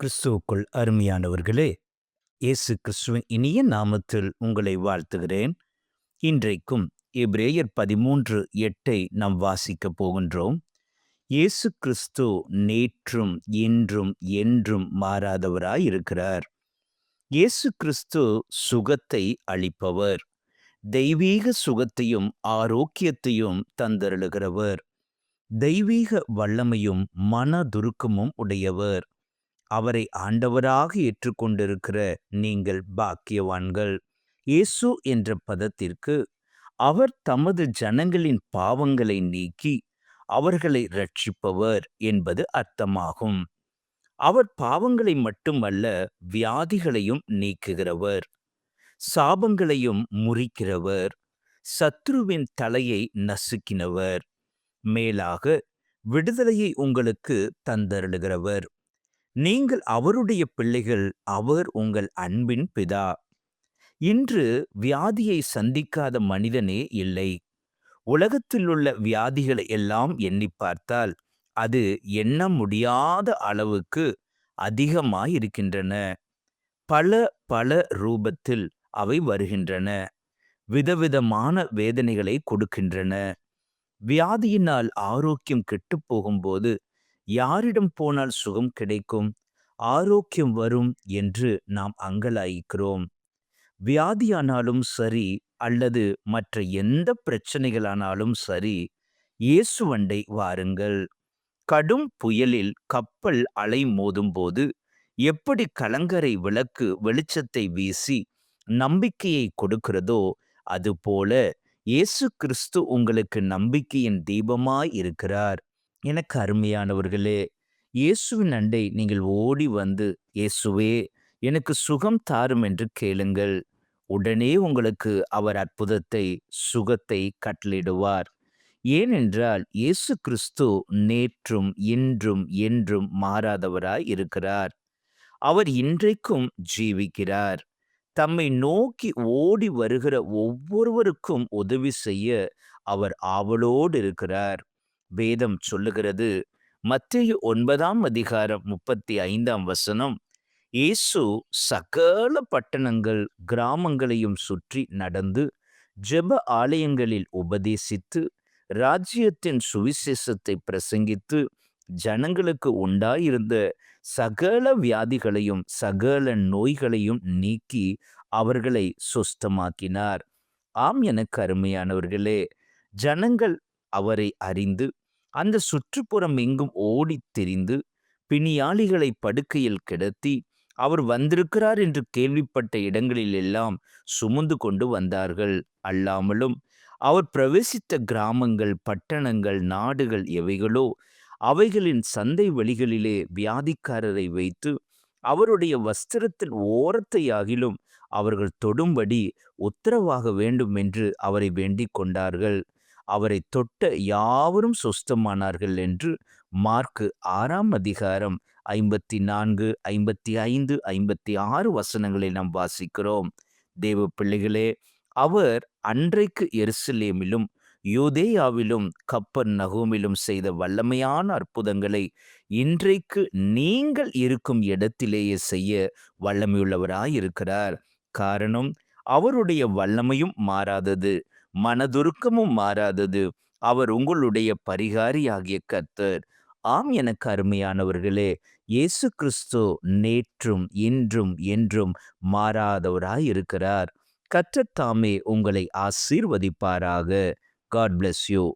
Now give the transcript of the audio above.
கிறிஸ்துவுக்குள் அருமையானவர்களே இயேசு கிறிஸ்துவின் இனிய நாமத்தில் உங்களை வாழ்த்துகிறேன். இன்றைக்கும் எப்ரேயர் பதிமூன்று எட்டை நாம் வாசிக்கப் போகின்றோம். இயேசு கிறிஸ்து நேற்றும் இன்றும் என்றும் மாறாதவராய் இருக்கிறார் இயேசு கிறிஸ்து சுகத்தை அளிப்பவர். தெய்வீக சுகத்தையும் ஆரோக்கியத்தையும் தந்தருளுகிறவர். தெய்வீக வல்லமையும் மனதுருக்கமும் உடையவர். அவரை ஆண்டவராக ஏற்றுக்கொண்டிருக்கிற நீங்கள் பாக்கியவான்கள். இயேசு என்ற பதத்திற்கு அவர் தமது ஜனங்களின் பாவங்களை நீக்கி அவர்களை ரட்சிப்பவர் என்பது அர்த்தமாகும். அவர் பாவங்களை மட்டுமல்ல வியாதிகளையும் நீக்குகிறவர் சாபங்களையும் முறிக்கிறவர் சத்ருவின் தலையை நசுக்கினவர் மேலாக விடுதலையை உங்களுக்கு தந்தருளுகிறவர். நீங்கள் அவருடைய பிள்ளைகள் அவர் உங்கள் அன்பின் பிதா. இன்று வியாதியை சந்திக்காத மனிதனே இல்லை. உலகத்தில் உள்ள வியாதிகளை எல்லாம் எண்ணி பார்த்தால் அது எண்ண முடியாத அளவுக்கு அதிகமாயிருக்கின்றன. பல பல ரூபத்தில் அவை வருகின்றன. விதவிதமான வேதனைகளை கொடுக்கின்றன. வியாதியினால் ஆரோக்கியம் கெட்டு போகும்போது யாரிடம் போனால் சுகம் கிடைக்கும் ஆரோக்கியம் வரும் என்று நாம் அங்கலாய்க்கிறோம். வியாதியானாலும் சரி அல்லது மற்ற எந்த பிரச்சனைகளானாலும் சரி இயேசுவண்டை வாருங்கள். கடும் புயலில் கப்பல் அலை மோதும்போது எப்படி கலங்கரை விளக்கு வெளிச்சத்தை வீசி நம்பிக்கையை கொடுக்கிறதோ அதுபோல இயேசு கிறிஸ்து உங்களுக்கு நம்பிக்கையின் தீபமாய் இருக்கிறார். எனக்கு அருமையானவர்களே இயேசுவின் அண்டை நீங்கள் ஓடி வந்து இயேசுவே எனக்கு சுகம் தாரும் என்று கேளுங்கள். உடனே உங்களுக்கு அவர் அற்புதத்தை சுகத்தை கட்டளிடுவார் ஏனென்றால் இயேசு கிறிஸ்து நேற்றும் இன்றும் என்றும் மாறாதவராய் இருக்கிறார். அவர் இன்றைக்கும் ஜீவிக்கிறார். தம்மை நோக்கி ஓடி வருகிற ஒவ்வொருவருக்கும் உதவி செய்ய அவர் ஆவலோடு இருக்கிறார். வேதம் சொல்லுகிறது. மத்திய ஒன்பதாம் அதிகாரம் முப்பத்தி ஐந்தாம் வசனம். இயேசு சகல பட்டணங்கள் கிராமங்களையும் சுற்றி நடந்து ஜெப ஆலயங்களில் உபதேசித்து ராஜ்யத்தின் சுவிசேஷத்தை பிரசங்கித்து ஜனங்களுக்கு உண்டாயிருந்த சகல வியாதிகளையும் சகல நோய்களையும் நீக்கி அவர்களை சுஸ்தமாக்கினார். ஆம் எனக்கு அருமையானவர்களே ஜனங்கள் அவரை அறிந்து அந்த சுற்றுப்புறம் எங்கும் ஓடித் திரிந்து பிணியாளிகளை படுக்கையில் கிடத்தி அவர் வந்திருக்கிறார் என்று கேள்விப்பட்ட இடங்களில் எல்லாம் சுமந்து கொண்டு வந்தார்கள். அல்லாமலும் அவர் பிரவேசித்த கிராமங்கள் பட்டணங்கள் நாடுகள் எவைகளோ அவைகளின் சந்தை வழிகளிலே வியாதிக்காரரை வைத்து அவருடைய வஸ்திரத்தின் ஓரத்தையாகிலும் அவர்கள் தொடும்படி உத்தரவாக வேண்டும் என்று அவரை வேண்டிக் கொண்டார்கள். அவரை தொட்ட யாவரும் சொஸ்தமானார்கள் என்று மார்க்கு ஆறாம் அதிகாரம் ஐம்பத்தி நான்கு ஐம்பத்தி ஐந்து ஐம்பத்தி ஆறு வசனங்களை நாம் வாசிக்கிறோம். தேவ பிள்ளைகளே அவர் அன்றைக்கு எருசலேமிலும் யூதேயாவிலும் கப்பர் நகோமிலும் செய்த வல்லமையான அற்புதங்களை இன்றைக்கு நீங்கள் இருக்கும் இடத்திலேயே செய்ய வல்லமையுள்ளவராயிருக்கிறார். காரணம் அவருடைய வல்லமையும் மாறாதது. மனதுருக்கமும் மாறாதது. அவர் உங்களுடைய பரிகாரியாகிய கர்த்தர். ஆம் எனக்கு அருமையானவர்களே இயேசு கிறிஸ்து நேற்றும் இன்றும் என்றும் மாறாதவராய் இருக்கிறார் கற்றத்தாமே உங்களை ஆசீர்வதிப்பாராக. God bless you